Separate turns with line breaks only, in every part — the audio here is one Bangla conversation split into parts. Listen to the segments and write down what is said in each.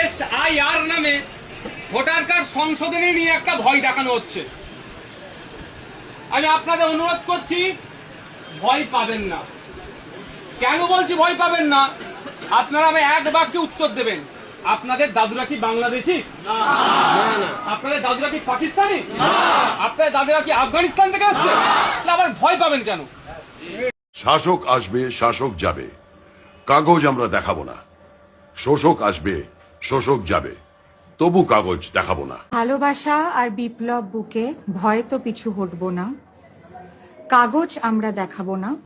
এস আই আর নামে ভোটার কার্ড সংশোধনী নিয়ে একটা ভয় দেখানো হচ্ছে। আমি আপনাদের অনুরোধ করছি ভয় পাবেন না। কেন বলছি ভয় পাবেন না? আপনারা আমি এক বাক্যে উত্তর দেবেন। আপনাদের দাদুরা কি বাংলাদেশি? আপনাদের দাদুরা কি পাকিস্তানি? আপনাদের দাদুরা কি আফগানিস্তান থেকে আসছে? তাহলে আবার ভয় পাবেন কেন?
শাসক আসবে শাসক যাবে। কাগজ আমরা দেখাবো না। শোষক আসবে শোষক যাবে। তবু কাগজ দেখাবো না।
ভালোবাসা আর বিপ্লব বুকে ভয় তো পিছু হটব না। কাগজ আমরা দেখাবো না।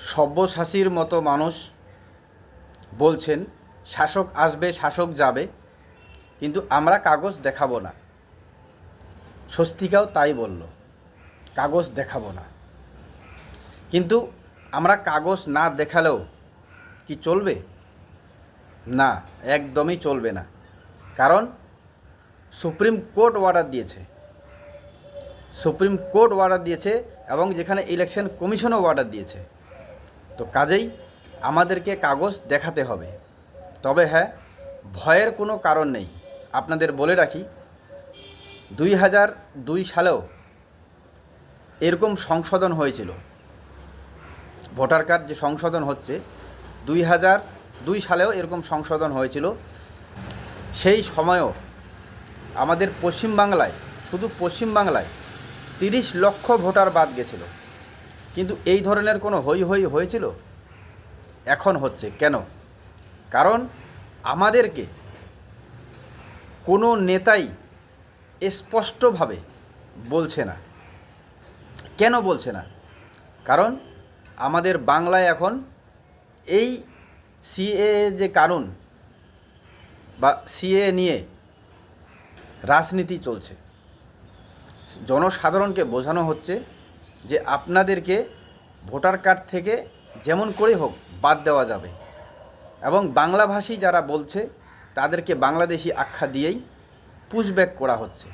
সব্যসাচীর মতো মানুষ বলছেন শাসক আসবে শাসক যাবে কিন্তু আমরা কাগজ দেখাবো না। স্বস্তিকাও তাই বলল কাগজ দেখাবো না। কিন্তু আমরা কাগজ না দেখালেও কি চলবে? না, একদমই চলবে না। কারণ সুপ্রিম কোর্ট অর্ডার দিয়েছে। সুপ্রিম কোর্ট অর্ডার দিয়েছে এবং যেখানে ইলেকশন কমিশনও অর্ডার দিয়েছে। তো কাজেই আমাদেরকে কাগজ দেখাতে হবে। তবে হ্যাঁ ভয়ের কোনো কারণ নেই। আপনাদের বলে রাখি, দুই হাজার দুই সালেও এরকম সংশোধন হয়েছিল। ভোটার কার্ড যে সংশোধন হচ্ছে, দুই হাজার দুই সালেও এরকম সংশোধন হয়েছিল। সেই সময়ও আমাদের পশ্চিমবাংলায় শুধু পশ্চিমবাংলায় তিরিশ লক্ষ ভোটার বাদ গেছিল। কিন্তু এই ধরনের কোনো হই হই হয়েছিল? এখন হচ্ছে। কেন? কারণ আমাদেরকে কোনো নেতাই স্পষ্টভাবে বলছে না। কেন বলছে না? কারণ আমাদের বাংলায় এখন এই সিএ যে কারণ বা সিএ নিয়ে রাজনীতি চলছে, জনসাধারণকে বোঝানো হচ্ছে যে আপনাদেরকে ভোটার কার্ড থেকে যেমন করে হোক বাদ দেওয়া যাবে। এবং বাংলাভাষী যারা বলছে, তাদেরকে বাংলাদেশি আখ্যা দিয়েই পুশব্যাক করা হচ্ছে।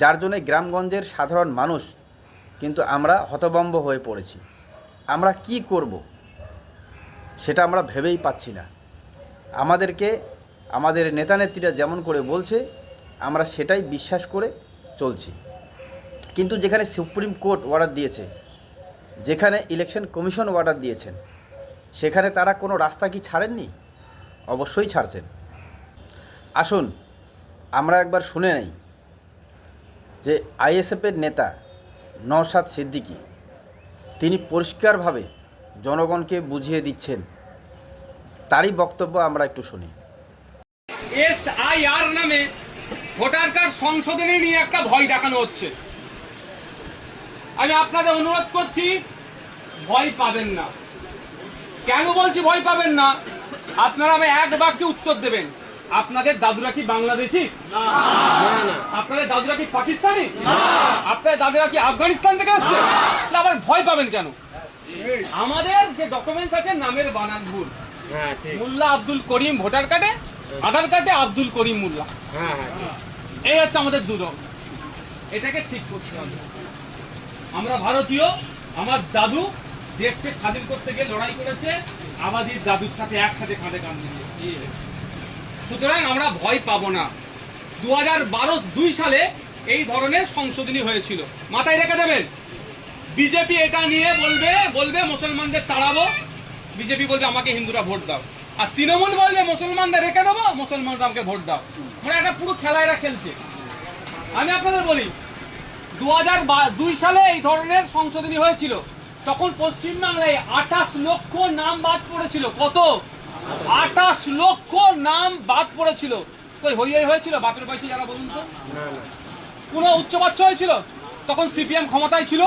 যার জন্যে গ্রামগঞ্জের সাধারণ মানুষ কিন্তু আমরা হতবম্ব হয়ে পড়েছি। আমরা কি করব? সেটা আমরা ভেবেই পাচ্ছি না। আমাদেরকে, আমাদের নেতানেত্রীরা যেমন করে বলছে, আমরা সেটাই বিশ্বাস করে চলছি। কিন্তু যেখানে সুপ্রিম কোর্ট অর্ডার দিয়েছে, যেখানে ইলেকশন কমিশন অর্ডার দিয়েছেন, সেখানে তারা কোনো রাস্তা কি ছাড়েননি? অবশ্যই ছাড়ছেন। আসুন, আমরা একবার শুনে নেই যে আইএসএফের নেতা নওশাদ সিদ্দিকী, তিনি পরিষ্কারভাবে জনগণকে বুঝিয়ে দিচ্ছেন। তারই বক্তব্য আমরা একটু শুনি।
এস আই আর নামে ভোটার কার্ড সংশোধনী নিয়ে একটা ভয় দেখানো হচ্ছে। আমি আপনাদের অনুরোধ করছি ভয় পাবেন না। কেন বলছি ভয় পাবেন না? আপনারা আমি এক বাক্যে উত্তর দেবেন। আপনাদের দাদুরা কি বাংলাদেশি? আপনাদের দাদুরা কি পাকিস্তানি? আপনাদের দাদুরা কি আফগানিস্তান থেকে আসছে? তাহলে আবার ভয় পাবেন কেন? আমাদের যে ডকুমেন্টস আছে নামের বানান ভুল। মোল্লা আব্দুল করিম ভোটার কার্ডে আধার কার্ডে আব্দুল করিম মোল্লা। এই হচ্ছে আমাদের দুরম এটাকে ঠিক করতে হবে। আমরা ভারতীয় আমার দাদু দেশকে স্বাধীন করতে গিয়ে লড়াই করেছে আমাদের দাদুর সাথে একসাথে কাঁধে কাঁধ মিলিয়ে। সুতরাং আমরা ভয় পাবো না। দু হাজার বারো দুই সালে এই ধরনের সংশোধনী হয়েছিল। মাথায় রেখে দেবেন? বিজেপি এটা নিয়ে বলবে বলবে মুসলমানদের তাড়াবো। বিজেপি বলবে আমাকে হিন্দুরা ভোট দাও। আর তৃণমূল বলবে মুসলমানদের রেখে দেবো মুসলমানরা আমাকে ভোট দাও। মানে একটা পুরো খেলা এরা খেলছে। আমি আপনাদের বলি দু হাজার দুই সালে এই ধরনের সংশোধনী হয়েছিল। তখন পশ্চিমবাংলায় আঠাশ লক্ষ নাম বাদ পড়েছিল। কত? আঠাশ লক্ষ নাম বাদ পড়েছিল। কই হই হই হয়েছিল? বাপের বয়সে যারা বলুন তো। কোনো উচ্চবাচ্য হয়েছিল? তখন সিপিএম ক্ষমতায় ছিল।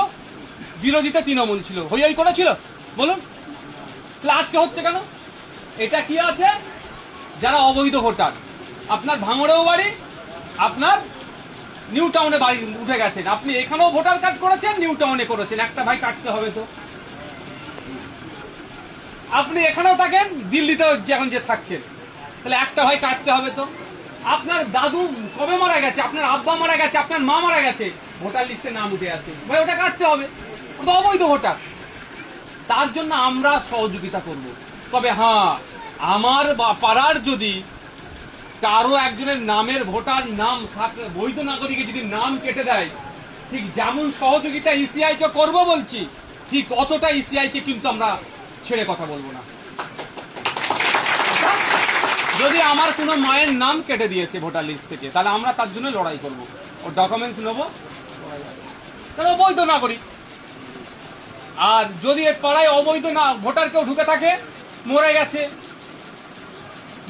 বিরোধীতে তৃণমূল ছিল। হই হই করেছিল বলুন। তাহলে আজকে হচ্ছে কেন? এটা কি আছে? যারা অবৈধ ভোটার। আপনার ভাঙড়েও বাড়ি, আপনার নিউ টাউনে বাড়ি উঠে গেছেন। আপনি এখানেও ভোটার কার্ড করেছেন, নিউ টাউনে করেছেন। একটা ভাই কাটতে হবে তো। আপনি এখানেও থাকেন, দিল্লিতেও এখন যে থাকছেন। তাহলে একটা ভাই কাটতে হবে তো। আপনার দাদু কবে মারা গেছে? আপনার আব্বা মারা গেছে? আপনার মা মারা গেছে? ভোটার লিস্টে নাম উঠে আছে। ভাই, ওটা কাটতে হবে। অবৈধ ভোটার। তার জন্য আমরা সহযোগিতা করব। তবে হ্যাঁ আমার বা- পাড়ার যদি কারও একজনের নামের ভোটার নাম থাকে বৈধ নাগরিকের যদি নাম কেটে দেয়, ঠিক যেমন সহযোগিতা ইসিআই কে করব বলছি, ঠিক অতটা ইসিআই কে কিন্তু আমরা ছেড়ে কথা বলব না। যদি আমার কোনো মায়ের নাম কেটে দিয়েছে ভোটার লিস্ট থেকে, তাহলে আমরা তার জন্য লড়াই করব। ও ডকুমেন্টস নেব। তাহলে অবৈধ নাগরিক। আর যদি এর পাড়ায় অবৈধ না, ভোটার কেউ ঢুকে থাকে, মরে গেছে,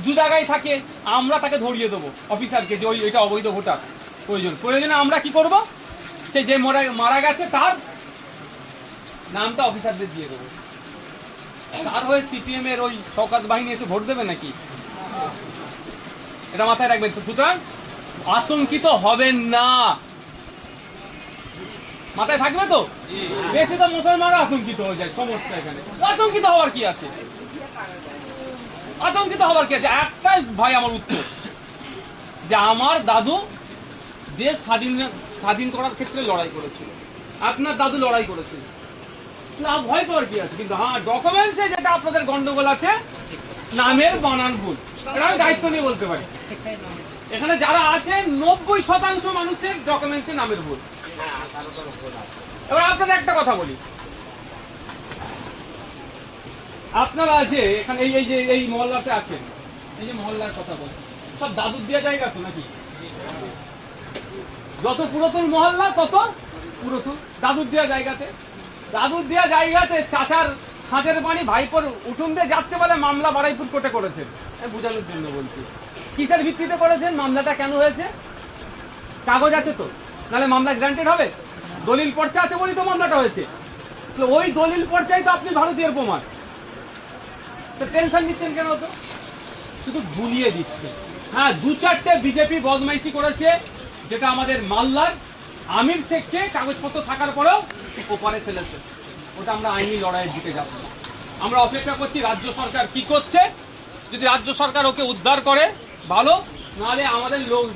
দু জায়গায় থাকে, আমরা তাকে ধরিয়ে দেবো অফিসারকে যে ওই এটা অবৈধ ভোটার, প্রয়োজন। প্রয়োজনে আমরা কি করব? সে যে মরা, মারা গেছে, তার নামটা অফিসারদের দিয়ে দেবো। তার হয়ে সিপিএম এর ওই শওকাত বাহিনী এসে ভোট দেবে নাকি? এটা মাথায় রাখবেন। সুতরাং আতঙ্কিত হবেন না। মাথায় থাকবে তো? বেশি তো মুসলমানরা আতঙ্কিত হয়ে যায় সমস্যা এখানে। আতঙ্কিত হওয়ার কি আছে? আতঙ্কিত হওয়ার কি আছে? একটাই ভাই আমার উত্তর যে আমার দাদু দেশ স্বাধীন স্বাধীন করার ক্ষেত্রে লড়াই করেছিল। আপনার দাদু লড়াই করেছিল। না ভয় পাওয়ার কি আছে? কিন্তু হ্যাঁ ডকুমেন্টসে যেটা আপনাদের গন্ডগোল আছে নামের বানান ভুল। এটা আমি দায়িত্ব নিয়ে বলতে পারি। এখানে যারা আছে নব্বই শতাংশ মানুষের ডকুমেন্টসে নামের ভুল। এবার আপনাদের একটা কথা বলি। আপনারা আছে এখানে এই এই যে এই মহল্লাতে আছেন, এই যে মহল্লার কথা বল সব দাদুর দেওয়া জায়গা তো নাকি? যত পুরাতন মহল্লা, তত পুরাতন দাদুর দেওয়া জায়গাতে। দাদুর দেওয়া জায়গাতে চাচার হাতের পানি ভাইপোর উঠুন দিয়ে যাচ্ছে বলে মামলা বারাইপুর কোর্টে করেছেন। বোঝানোর জন্য বলছি। কিসের ভিত্তিতে করেছেন? মামলাটা কেন হয়েছে? কাগজ আছে তো। নাহলে মামলা গ্রান্টেড হবে। দলিল পর্চা আছে বলেই তো মামলাটা হয়েছে। তো ওই দলিল পর্চাই তো আপনি ভারতীয় প্রমাণ। তো টেনশন নিচ্ছেন কেন তো? শুধু ভুলিয়ে দিচ্ছে। হ্যাঁ দু চারটে বিজেপি বদমাইশি করেছে, যেটা আমাদের মাল্লার আমির শেখকে কাগজপত্র থাকার পরেও ওপারে ফেলেছে। ওটা আমরা আইনি লড়াইয়ের দিকে যাব আমরা অপেক্ষা করছি রাজ্য সরকার কি করছে। যদি রাজ্য সরকার ওকে উদ্ধার করে, ভালো। নাহলে আমাদের লোক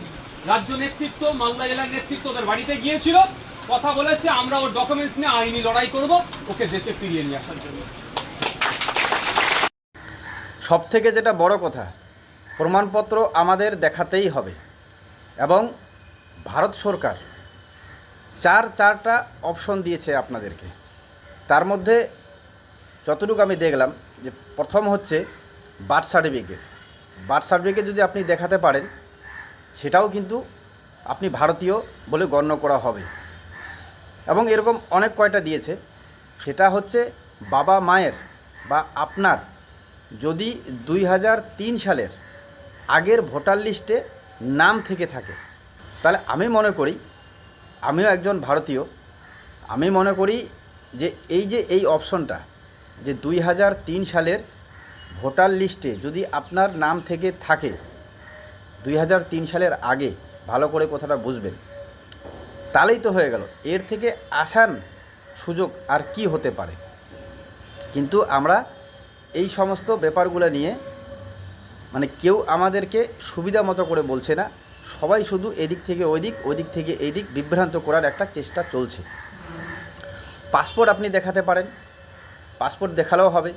রাজ্য নেতৃত্ব, মালদা জেলার নেতৃত্ব ওদের বাড়িতে গিয়েছিল। কথা বলেছে, আমরা ওর ডকুমেন্টস নিয়ে আইনি লড়াই করব, ওকে দেশে ফিরিয়ে নিয়ে আসার জন্য।
সব থেকে যেটা বড় কথা, প্রমাণপত্র আমাদের দেখাতেই হবে। এবং ভারত সরকার চার চারটা অপশন দিয়েছে আপনাদেরকে। তার মধ্যে যতটুকু আমি দেখলাম, যে প্রথম হচ্ছে বার্থ সার্টিফিকেট বার্থ সার্টিফিকেট যদি আপনি দেখাতে পারেন সেটাও কিন্তু আপনি ভারতীয় বলে গণ্য করা হবে। এবং এরকম অনেক কয়টা দিয়েছে। সেটা হচ্ছে বাবা মায়ের বা আপনার যদি দুই হাজার তিন সালের আগের ভোটার লিস্টে নাম থেকে থাকে। তাহলে আমি মনে করি, আমিও একজন ভারতীয়, আমি মনে করি যে এই যে এই অপশনটা, যে দুই হাজার তিন সালের ভোটার লিস্টে যদি আপনার নাম থেকে থাকে দুই হাজার তিন সালের আগে ভালো করে কথাটা বুঝবেন। তাহলেই তো হয়ে গেল। এর থেকে আসান সুযোগ আর কি হতে পারে? কিন্তু আমরা এই সমস্ত ব্যাপারগুলো নিয়ে মানে কেউ আমাদেরকে সুবিধা মতো করে বলছে না। সবাই শুধু এদিক থেকে ওই দিক ওই দিক থেকে এই দিক বিভ্রান্ত করার একটা চেষ্টা চলছে। পাসপোর্ট আপনি দেখাতে পারেন। পাসপোর্ট দেখালেও হবে।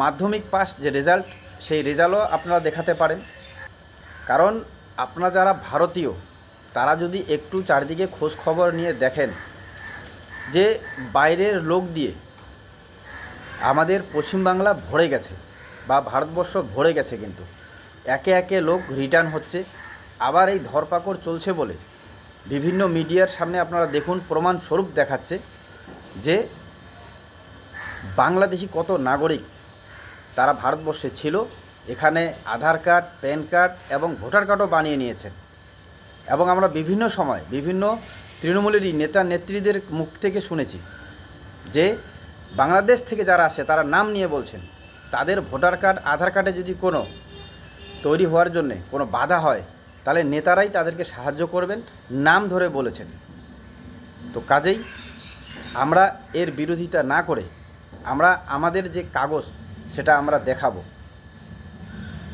মাধ্যমিক পাস যে রেজাল্ট, সেই রেজাল্টও আপনারা দেখাতে পারেন। কারণ আপনারা যারা ভারতীয়, তারা যদি একটু চারিদিকে খোঁজ খবর নিয়ে দেখেন যে বাইরের লোক দিয়ে আমাদের পশ্চিমবাংলা ভরে গেছে বা ভারতবর্ষ ভরে গেছে কিন্তু, একে একে লোক রিটার্ন হচ্ছে। আবার এই ধরপাকড় চলছে বলে বিভিন্ন মিডিয়ার সামনে আপনারা দেখুন প্রমাণ স্বরূপ দেখাচ্ছে যে বাংলাদেশি কত নাগরিক তারা ভারতবর্ষে ছিল এখানে আধার কার্ড, প্যান কার্ড এবং ভোটার কার্ডও বানিয়ে নিয়েছেন। এবং আমরা বিভিন্ন সময় বিভিন্ন তৃণমূলেরই নেতা নেত্রীদের মুখ থেকে শুনেছি যে বাংলাদেশ থেকে যারা আসে, তারা নাম নিয়ে বলছেন, তাদের ভোটার কার্ড, আধার কার্ডে যদি কোনো তৈরি হওয়ার জন্যে কোনো বাধা হয়, তাহলে নেতারাই তাদেরকে সাহায্য করবেন, নাম ধরে বলেছেন। তো কাজেই আমরা এর বিরোধিতা না করে আমরা আমাদের যে কাগজ, সেটা আমরা দেখাবো।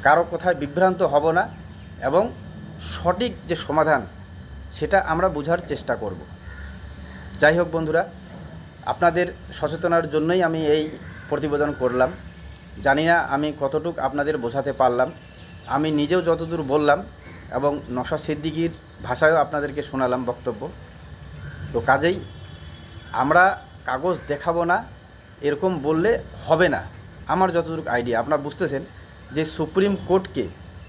কারও কোথায় বিভ্রান্ত হব না এবং সঠিক যে সমাধান, সেটা আমরা বোঝার চেষ্টা করব। যাই হোক বন্ধুরা, আপনাদের সচেতনার জন্যই আমি এই প্রতিবেদন করলাম। জানি না আমি কতটুক আপনাদের বোঝাতে পারলাম। আমি নিজেও যতদূর বললাম এবং নশা সিদ্দিকির ভাষায়ও আপনাদেরকে শোনালাম বক্তব্য। তো কাজেই আমরা কাগজ দেখাবো না, এরকম বললে হবে না। আমার যতটুকু আইডিয়া আপনারা বুঝতেছেন। যে সুপ্রিম কোর্টকে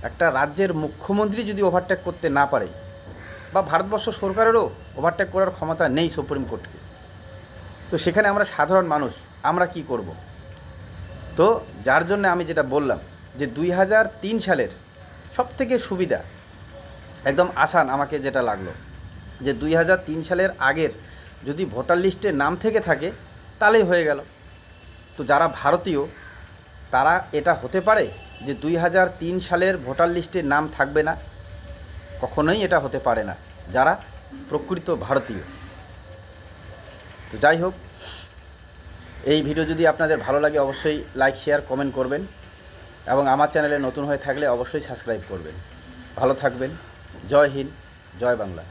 একটা রাজ্যের মুখ্যমন্ত্রী যদি ওভারটেক করতে না পারে, বা ভারতবর্ষ সরকারেরও ওভারটেক করার ক্ষমতা নেই সুপ্রিম কোর্টকে, তো সেখানে আমরা সাধারণ মানুষ, আমরা কি করব? তো যার জন্য আমি যেটা বললাম যে দুই হাজার তিন সালের সবথেকে সুবিধা, একদম আসান আমাকে যেটা লাগল, যে দুই হাজার তিন সালের আগের যদি ভোটার লিস্টে নাম থেকে থাকে, তাহলেই হয়ে গেল। তো যারা ভারতীয় তারা এটা হতে পারে যে দুই হাজার তিন সালের ভোটার লিস্টে নাম থাকবে না। কখনোই এটা হতে পারে না, যারা প্রকৃত ভারতীয়। তো যাই হোক, এই ভিডিও যদি আপনাদের ভালো লাগে অবশ্যই লাইক, শেয়ার, কমেন্ট করবেন এবং আমার চ্যানেলে নতুন হয়ে থাকলে অবশ্যই সাবস্ক্রাইব করবেন। ভালো থাকবেন, জয় হিন্দ, জয় বাংলা।